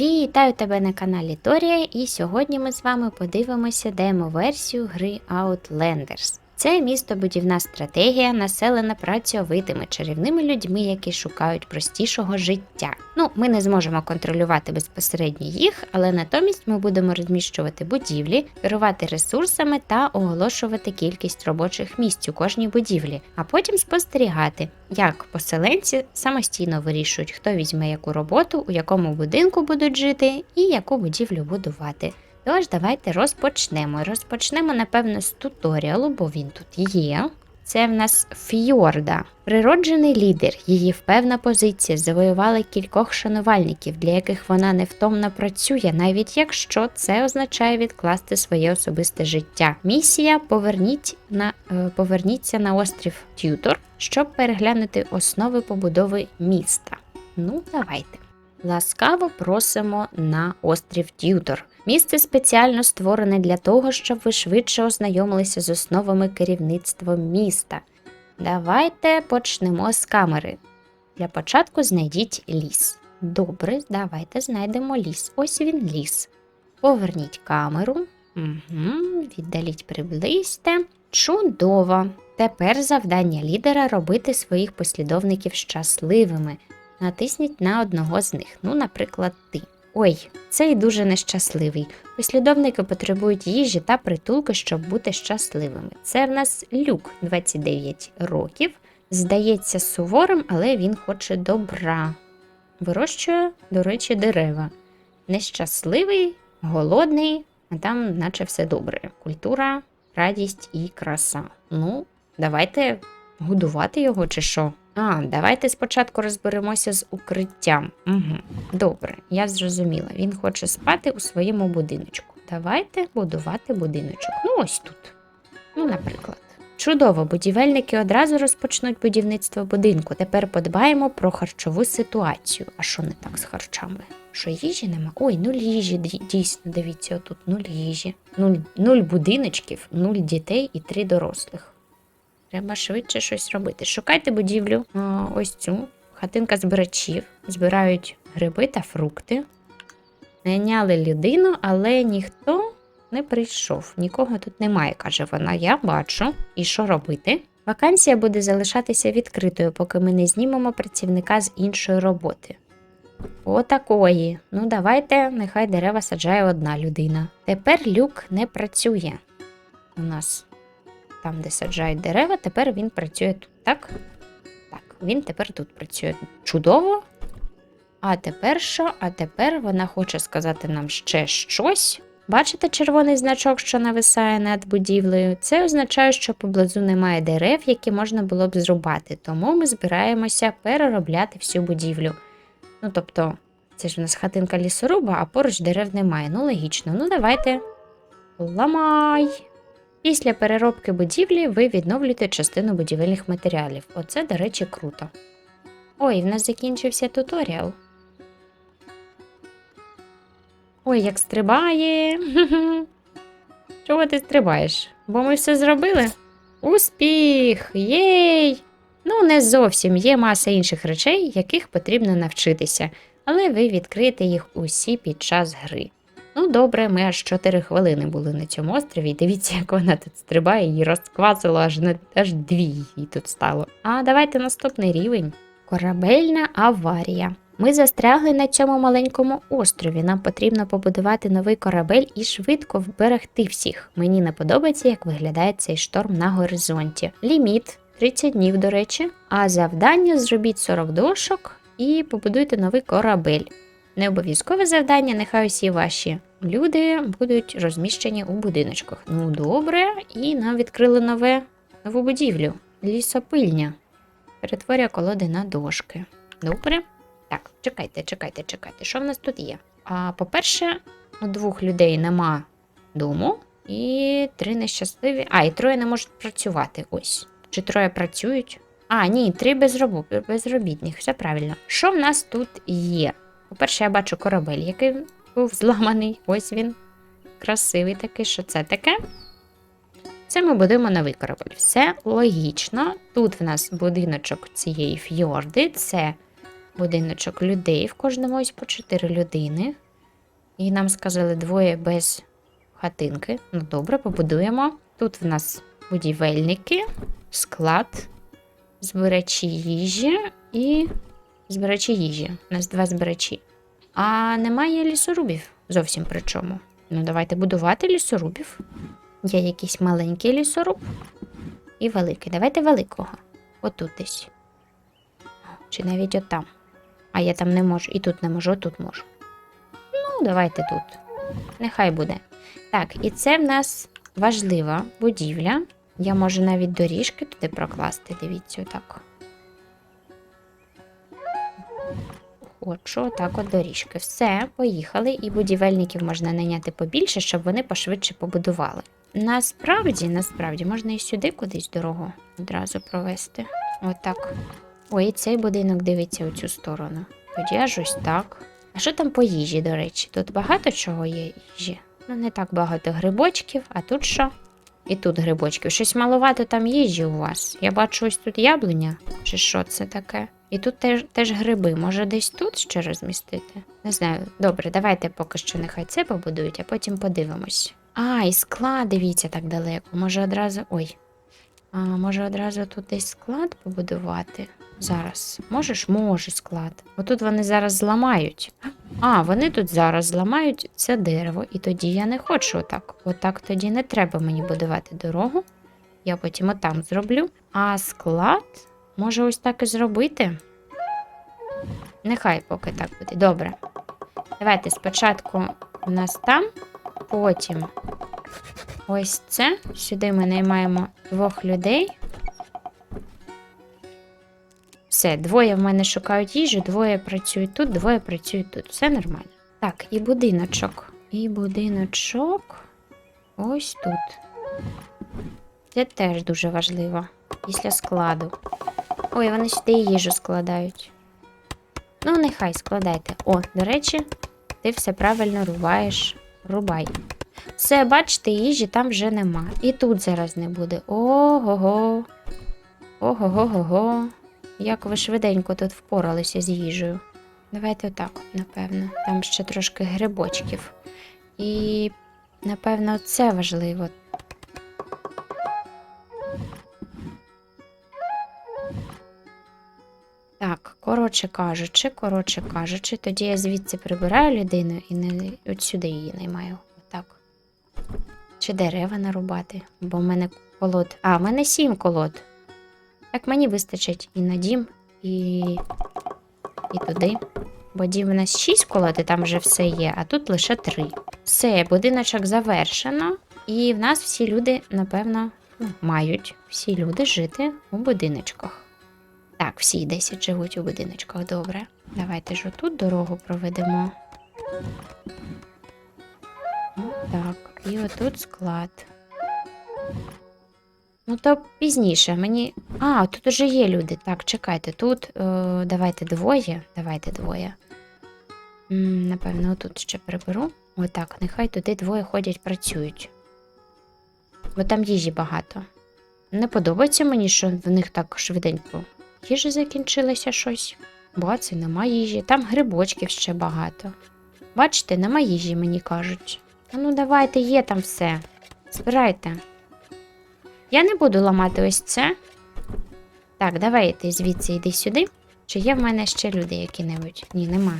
Вітаю тебе на каналі Торія, і сьогодні ми з вами подивимося демо-версію гри Outlanders. Це містобудівна стратегія, населена працьовитими чарівними людьми, які шукають простішого життя. Ну, ми не зможемо контролювати безпосередньо їх, але натомість ми будемо розміщувати будівлі, керувати ресурсами та оголошувати кількість робочих місць у кожній будівлі, а потім спостерігати, як поселенці самостійно вирішують, хто візьме яку роботу, у якому будинку будуть жити і яку будівлю будувати. Тож давайте розпочнемо. Розпочнемо, напевно, з туторіалу, бо він тут є. Це в нас Фьорда, природжений лідер. Її впевна позиція завоювала кількох шанувальників, для яких вона невтомно працює, навіть якщо це означає відкласти своє особисте життя. Місія поверніть на е, поверніться на острів Тютор, щоб переглянути основи побудови міста. Ну, давайте. Ласкаво просимо на острів Тютор. Місце спеціально створене для того, щоб ви швидше ознайомилися з основами керівництва міста. Давайте почнемо з камери. Для початку знайдіть ліс. Добре, давайте знайдемо ліс. Ось він ліс. Поверніть камеру. Угу, віддаліть, приблизьте. Чудово! Тепер завдання лідера робити своїх послідовників щасливими. Натисніть на одного з них, ну, наприклад, ти. Ой, цей дуже нещасливий. Послідовники потребують їжі та притулки, щоб бути щасливими. Це в нас люк 29 років. Здається суворим, але він хоче добра. Вирощує, до речі, дерева. Нещасливий, голодний, а там, наче все добре. Культура, радість і краса. Ну, давайте годувати його чи що. А, давайте спочатку розберемося з укриттям. Угу. Добре, я зрозуміла. Він хоче спати у своєму будиночку. Давайте будувати будиночок. Ну, ось тут. Ну, наприклад. Чудово, будівельники одразу розпочнуть будівництво будинку. Тепер подбаємо про харчову ситуацію. А що не так з харчами? Що їжі нема? Ой, нуль їжі, дійсно, дивіться, отут нуль їжі, нуль, нуль будиночків, нуль дітей і три дорослих. Треба швидше щось робити. Шукайте будівлю. Ось цю. Хатинка збирачів. Збирають гриби та фрукти. Найняли людину, але ніхто не прийшов. Нікого тут немає, каже вона. Я бачу. І що робити? Вакансія буде залишатися відкритою, поки ми не знімемо працівника з іншої роботи. Отакої. Ну, давайте, нехай дерева саджає одна людина. Тепер люк не працює. У нас там, де саджають дерева, тепер він працює тут, так? Так, він тепер тут працює. Чудово. А тепер що? А тепер вона хоче сказати нам ще щось. Бачите червоний значок, що нависає над будівлею? Це означає, що поблизу немає дерев, які можна було б зрубати, тому ми збираємося переробляти всю будівлю. Ну, тобто, це ж в нас хатинка лісоруба, а поруч дерев немає. Ну, логічно. Ну, давайте. Ламай! Після переробки будівлі ви відновлюєте частину будівельних матеріалів. Оце, до речі, круто. Ой, в нас закінчився туторіал. Ой, як стрибає. Чого ти стрибаєш? Бо ми все зробили? Успіх! Єй! Ну, не зовсім є маса інших речей, яких потрібно навчитися, але ви відкриєте їх усі під час гри. Ну, добре, ми аж 4 хвилини були на цьому острові, дивіться, як вона тут стрибає, її розквасило, аж на аж дві її тут стало. А давайте наступний рівень. Корабельна аварія. Ми застрягли на цьому маленькому острові. Нам потрібно побудувати новий корабель і швидко вберегти всіх. Мені не подобається, як виглядає цей шторм на горизонті. Ліміт 30 днів, до речі. А завдання зробіть 40 дошок і побудуйте новий корабель. Не обов'язкове завдання, нехай усі ваші люди будуть розміщені у будиночках. Ну, добре, і нам відкрили нове, нову будівлю. Лісопильня. Перетворює колоди на дошки. Добре. Так, чекайте, чекайте, чекайте. Що в нас тут є? А, по-перше, у двох людей нема дому, і три нещасливі. А, і троє не можуть працювати. Ось. Чи троє працюють? А, ні, три безробітних, все правильно. Що в нас тут є? По-перше, я бачу корабель, який був зламаний. Ось він. Красивий такий, що це таке? Це ми будемо новий корабель. Все логічно. Тут в нас будиночок цієї фьорди, це будиночок людей. В кожному ось по 4 людини. І нам сказали двоє без хатинки. Ну добре, побудуємо. Тут в нас будівельники, склад, збирачі їжі і збирачі їжі. У нас два збирачі. А немає лісорубів зовсім при чому. Ну, давайте будувати лісорубів. Є якийсь маленький лісоруб і великий. Давайте великого. Отут десь. Чи навіть отам. А я там не можу. І тут не можу, отут можу. Ну, давайте тут. Нехай буде. Так, і це в нас важлива будівля. Я можу навіть доріжки туди прокласти. Дивіться, отак. Хочу, отак от доріжки. Все, поїхали, і будівельників можна найняти побільше, щоб вони пошвидше побудували. Насправді, насправді, можна і сюди кудись дорогу одразу провести. Отак. Ой, цей будинок дивиться у цю сторону. Тоді аж ось так. А що там по їжі, до речі? Тут багато чого є їжі. Ну, не так багато грибочків, а тут що? І тут грибочків. Щось маловато там їжі у вас. Я бачу ось тут яблуня, чи що це таке? І тут теж, теж гриби. Може, десь тут ще розмістити? Не знаю. Добре, давайте поки що нехай це побудують, а потім подивимось. А, і склад, дивіться так далеко. Може одразу. Ой. А, може одразу тут десь склад побудувати? Зараз. Можеш? Може склад. Отут вони зараз зламають. А, вони тут зараз зламають це дерево, і тоді я не хочу отак. Отак тоді не треба мені будувати дорогу. Я потім отам зроблю. А склад може ось так і зробити. Нехай поки так буде. Добре. Давайте спочатку у нас там, потім ось це. Сюди ми наймаємо двох людей. Все, двоє в мене шукають їжу, двоє працюють тут, двоє працюють тут. Все нормально. Так, і будиночок. І будиночок ось тут. Це теж дуже важливо. Після складу. Ой, вони сюди їжу складають. Ну, нехай складайте. О, до речі, ти все правильно рубаєш. Рубай. Все, бачите, їжі там вже нема. І тут зараз не буде. Ого-го. Ого-го-го-го. Як ви швиденько тут впоралися з їжею. Давайте отак, напевно. Там ще трошки грибочків. І, напевно, це важливо. Коротше кажучи, коротше кажучи, тоді я звідси прибираю людину і не от сюди її наймаю. Отак. Чи дерева нарубати, бо в мене колод. А, в мене сім колод. Так мені вистачить і на дім, і, і туди. Бо дім у нас 6 колод, і там вже все є, а тут лише 3. Все, будиночок завершено. І в нас всі люди, напевно, ну, мають всі люди жити у будиночках. Так, всі 10 живуть у будиночках, добре. Давайте ж отут дорогу проведемо. Так, і отут склад. Ну, то пізніше мені. А, тут уже є люди. Так, чекайте, тут е, давайте двоє. Давайте двоє. М, напевно, отут ще приберу. Отак, нехай туди двоє ходять, працюють. Бо там їжі багато. Не подобається мені, що в них так швиденько. Їжі закінчилося щось. Баці, нема їжі. Там грибочків ще багато. Бачите, нема їжі, мені кажуть. А ну давайте, є там все. Збирайте. Я не буду ламати ось це. Так, давай ти звідси йди сюди. Чи є в мене ще люди які-небудь? Ні, нема.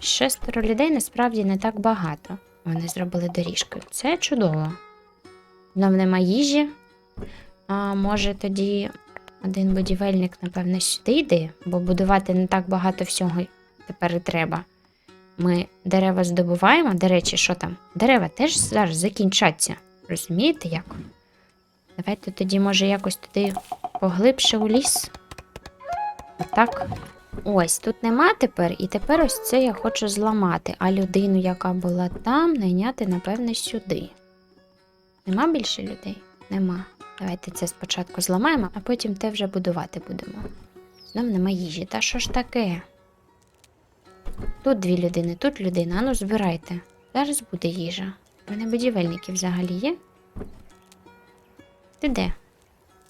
Шестеро людей насправді не так багато. Вони зробили доріжки. Це чудово. Нам нема їжі. А може тоді один будівельник, напевно, сюди йде, бо будувати не так багато всього тепер і треба. Ми дерева здобуваємо. До речі, що там? Дерева теж зараз закінчаться. Розумієте як? Давайте тоді, може, якось туди поглибше у ліс. Отак. Ось, тут нема тепер, і тепер ось це я хочу зламати, а людину, яка була там, найняти, напевне, сюди. Нема більше людей? Нема. Давайте це спочатку зламаємо, а потім те вже будувати будемо. Знов нема їжі. Та що ж таке? Тут дві людини, тут людина. Ану, збирайте. Зараз буде їжа. У мене будівельники взагалі є. Ти де?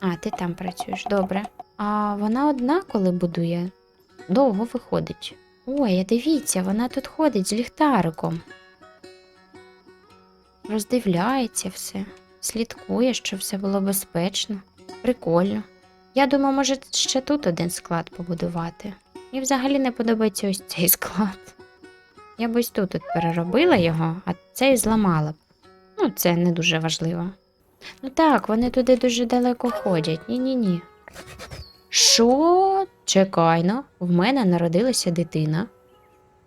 А, ти там працюєш, добре. А вона одна, коли будує, довго виходить. Ой, а дивіться, вона тут ходить з ліхтариком. роздивляється все, слідкує, щоб все було безпечно. Прикольно. Я думаю, може ще тут один склад побудувати. Мені взагалі не подобається ось цей склад. Я б ось тут от переробила його, а цей зламала б. Ну, це не дуже важливо. Ну так, вони туди дуже далеко ходять. Ні-ні-ні. Що? Чекайно, в мене народилася дитина.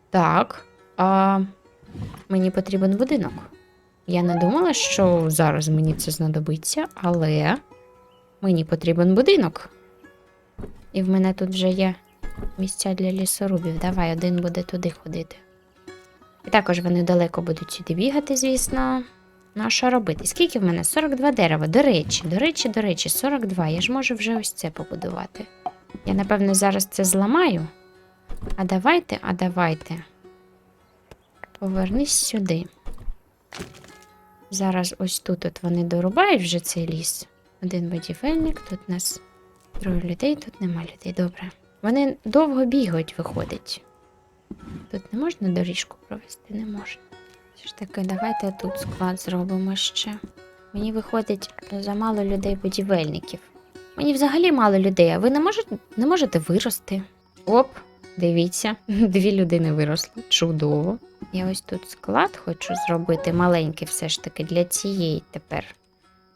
Так, а мені потрібен будинок. Я не думала, що зараз мені це знадобиться, але мені потрібен будинок. І в мене тут вже є місця для лісорубів. Давай, один буде туди ходити. І також вони далеко будуть сюди бігати, звісно. Ну, а що робити? Скільки в мене? 42 дерева. До речі, до речі, до речі, 42. Я ж можу вже ось це побудувати. Я, напевно, зараз це зламаю. А давайте, а давайте. Повернись сюди. Зараз ось тут от вони дорубають вже цей ліс. Один будівельник, тут у нас троє людей, тут нема людей. Добре. Вони довго бігають, виходить. Тут не можна доріжку провести, не можна. Все ж таки, давайте тут склад зробимо ще. Мені виходить замало людей будівельників. Мені взагалі мало людей, а ви не можете, не можете вирости. Оп, дивіться, дві людини виросли. Чудово. Я ось тут склад хочу зробити маленький все ж таки для цієї тепер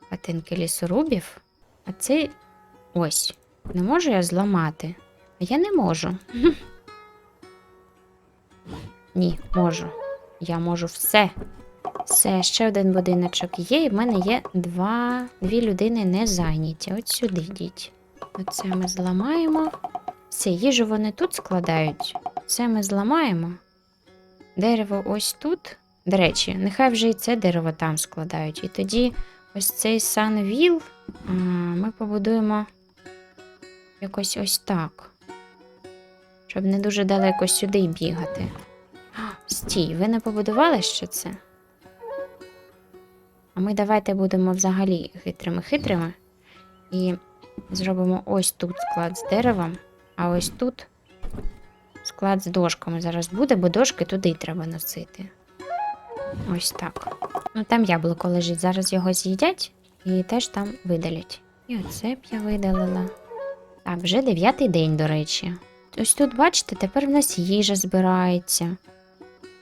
хатинки лісорубів. А цей ось. Не можу я зламати. А я не можу. Ні, можу. Я можу все. Все, ще один будиночок є, і в мене є два, дві людини не зайняті. От сюди йдіть. Оце ми зламаємо. Все, їжу вони тут складають. Це ми зламаємо. Дерево ось тут. До речі, нехай вже і це дерево там складають. І тоді ось цей санвіл ми побудуємо якось ось так. Щоб не дуже далеко сюди бігати. Стій, ви не побудували ще це? А ми давайте будемо взагалі хитрими-хитрими і зробимо ось тут склад з деревом, а ось тут склад з дошками зараз буде, бо дошки туди треба носити. Ось так. Ну там яблуко лежить. Зараз його з'їдять і теж там видалять. І оце б я видалила. Так, вже дев'ятий день, до речі. Ось тут, бачите, тепер в нас їжа збирається.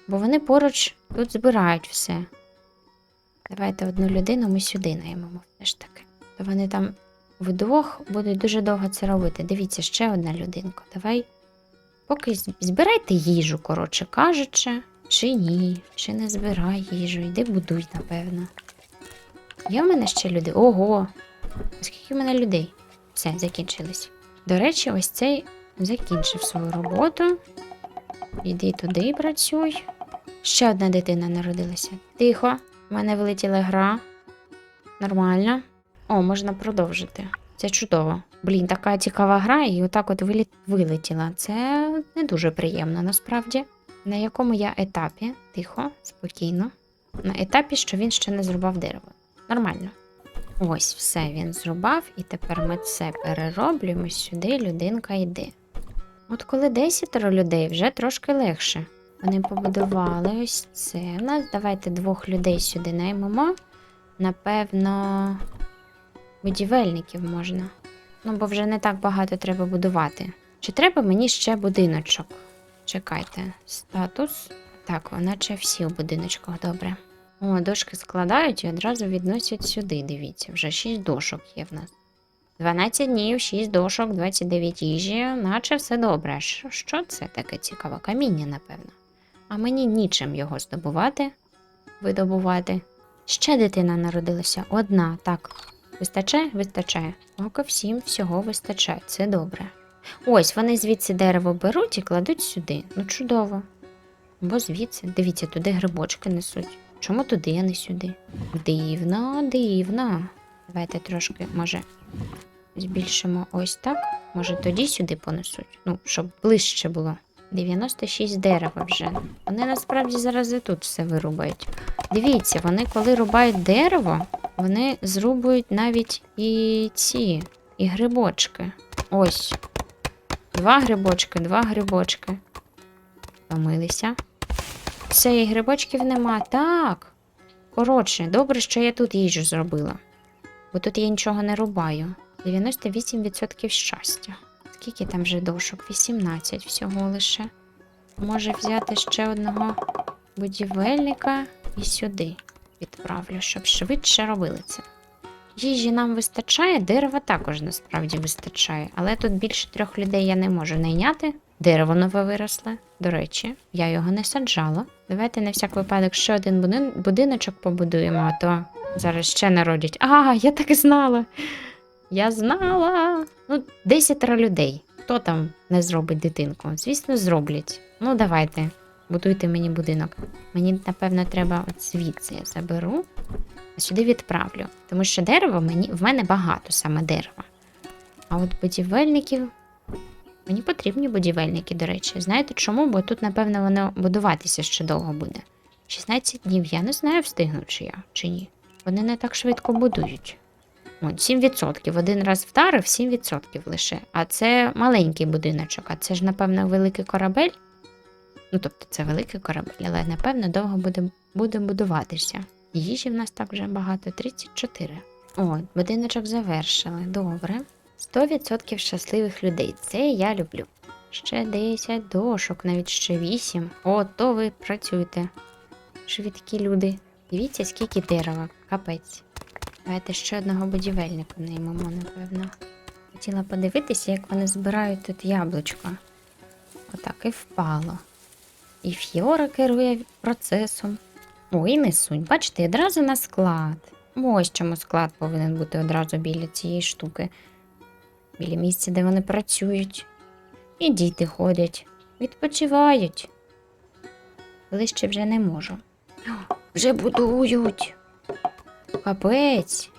Бо вони поруч тут збирають все. Давайте одну людину ми сюди наймемо все ж таки. То вони там вдвох будуть дуже довго це робити. Дивіться, ще одна людинка. Давай. Поки збирайте їжу, коротше кажучи, чи ні, чи не збирай їжу, йди будуй, напевно. Є в мене ще люди? Ого! Скільки в мене людей? Все, закінчились. До речі, ось цей закінчив свою роботу. Іди туди працюй. Ще одна дитина народилася. Тихо, в мене вилетіла гра. Нормально. О, можна продовжити. Це чудово. Блін, така цікава гра, і отак от вилі... вилетіла. Це не дуже приємно насправді. На якому я етапі? Тихо, спокійно. На етапі, що він ще не зрубав дерево. Нормально. Ось, все він зрубав, і тепер ми це перероблюємо сюди, людинка йде. От коли десятеро людей, вже трошки легше. Вони побудували ось це. У нас давайте двох людей сюди наймемо. Напевно, будівельників можна. Ну, бо вже не так багато треба будувати. Чи треба мені ще будиночок? Чекайте, статус. Так, наче всі у будиночках добре. О, дошки складають і одразу відносять сюди. Дивіться, вже 6 дошок є в нас. 12 днів, 6 дошок, 29 їжі, наче все добре. Що, це таке цікаве? Каміння, напевно. А мені нічим його здобувати, видобувати. Ще дитина народилася одна, так. Вистачає? Вистачає. Око всім всього вистачає, це добре. Ось вони звідси дерево беруть і кладуть сюди. Ну, чудово. Бо звідси, дивіться, туди грибочки несуть. Чому туди, а не сюди? Дивно, дивно. Давайте трошки, може, збільшимо ось так. Може, тоді сюди понесуть. Ну, щоб ближче було. 96 дерева вже. Вони насправді зараз і тут все вирубають. Дивіться, вони коли рубають дерево, вони зрубують навіть і ці, і грибочки. Ось. Два грибочки, два грибочки. Помилися. Все, і грибочків нема. Так. Коротше, добре, що я тут їжу зробила. Бо тут я нічого не рубаю. 98% щастя. Скільки там вже дошок? 18 всього лише. Може взяти ще одного будівельника і сюди відправлю, щоб швидше робили це. Їжі нам вистачає, дерева також насправді вистачає, але тут більше трьох людей я не можу найняти. Дерево нове виросле. До речі, я його не саджала. Давайте на всяк випадок ще один будин- будиночок побудуємо, а то зараз ще народять. А, я так і знала. Я знала. Ну, десятеро людей. Хто там не зробить дитинку? Звісно, зроблять. Ну, давайте, будуйте мені будинок. Мені, напевно, треба от звідси я заберу, а сюди відправлю. Тому що дерева мені, в мене багато саме дерева. А от будівельників. Мені потрібні будівельники, до речі. Знаєте чому? Бо тут, напевно, воно будуватися ще довго буде. 16 днів. Я не знаю, встигну чи я, чи ні. Вони не так швидко будують. От, 7%. Один раз вдарив, 7% лише. А це маленький будиночок, а це ж, напевно, великий корабель. Ну, тобто, це великий корабель, але напевно довго буде, буде будуватися. Їжі в нас так вже багато 34. О, будиночок завершили. Добре. 100% щасливих людей. Це я люблю. Ще 10 дошок, навіть ще 8. О, то ви працюєте. Швидкі люди. Дивіться, скільки дерева. Капець. Давайте ще одного будівельника наймемо, напевно. Хотіла подивитися, як вони збирають тут яблучко. Отак і впало. І Фьора керує процесом. Ой, несуть. Бачите, одразу на склад. Ось чому склад повинен бути одразу біля цієї штуки. Біля місця, де вони працюють. І діти ходять, відпочивають. Ближче вже не можу. О, Вже будують. Капець.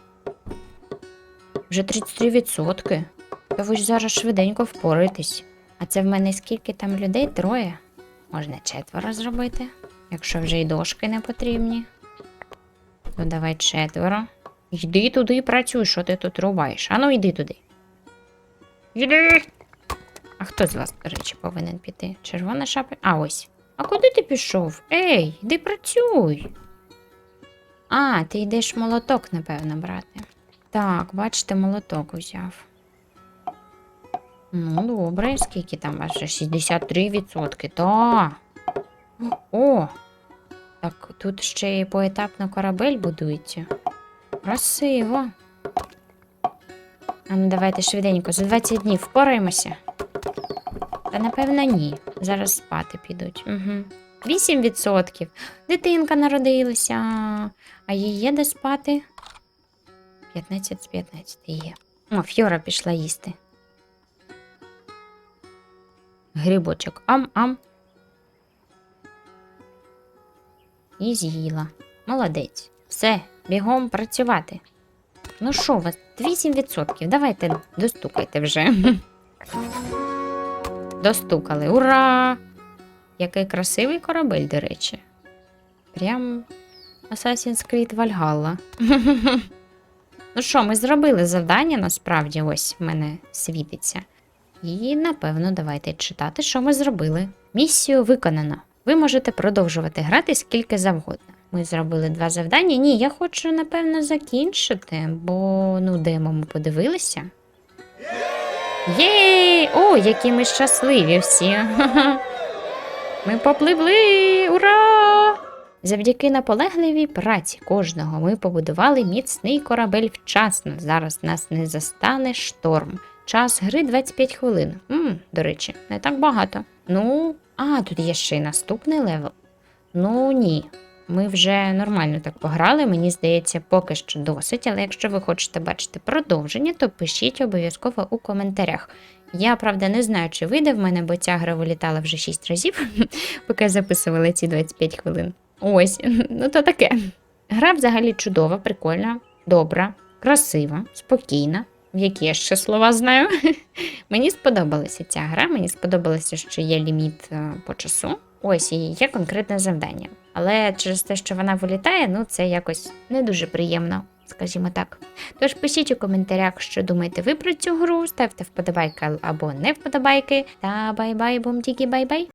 Вже 33%. То ви ж зараз швиденько впораєтесь. А це в мене скільки там людей? Троє. Можна четверо зробити, якщо вже й дошки не потрібні. То давай четверо. Йди туди і працюй, що ти тут рубаєш. Ану, йди туди. Йди. А хто з вас, до речі, повинен піти? Червона шапка? А ось. А куди ти пішов? Ей, йди працюй. А, ти йдеш молоток, напевно, брати. Так, бачите, молоток узяв. Ну, добре, скільки там ваше? 63%. Та. О! Так, тут ще й поетапно корабель будується. Красиво. А ну давайте швиденько, за 20 днів впораємося. Та напевно ні. Зараз спати підуть. Угу. 8%. Дитинка народилася. А їй є де спати? 15 з 15 є. О, Фьора пішла їсти. Грибочок ам-ам. І з'їла. Молодець. Все, бігом працювати. Ну що у вас, 8%. Давайте достукайте вже. Достукали. Ура! Який красивий корабель, до речі. Прям Assassin's Creed Valhalla. ну що, ми зробили завдання, насправді, ось в мене світиться. І, напевно, давайте читати, що ми зробили. Місію виконано. Ви можете продовжувати грати скільки завгодно. Ми зробили два завдання. Ні, я хочу, напевно, закінчити, бо ну, демо ми подивилися. Єй! О, які ми щасливі всі! Ми попливли! Ура! Завдяки наполегливій праці кожного ми побудували міцний корабель вчасно. Зараз нас не застане шторм. Час гри 25 хвилин. М, до речі, не так багато. Ну, а, тут є ще й наступний левел. Ну ні. Ми вже нормально так пограли, мені здається, поки що досить, але якщо ви хочете бачити продовження, то пишіть обов'язково у коментарях. Я, правда, не знаю, чи вийде в мене, бо ця гра вилітала вже 6 разів, поки записувала ці 25 хвилин. Ось, ну то таке. Гра взагалі чудова, прикольна, добра, красива, спокійна. В які я ще слова знаю. мені сподобалася ця гра, мені сподобалося, що є ліміт е, по часу. Ось і є конкретне завдання. Але через те, що вона вилітає, ну це якось не дуже приємно, скажімо так. Тож пишіть у коментарях, що думаєте ви про цю гру, ставте вподобайки або не вподобайки. Та бай-бай, бум-тікі, бай-бай.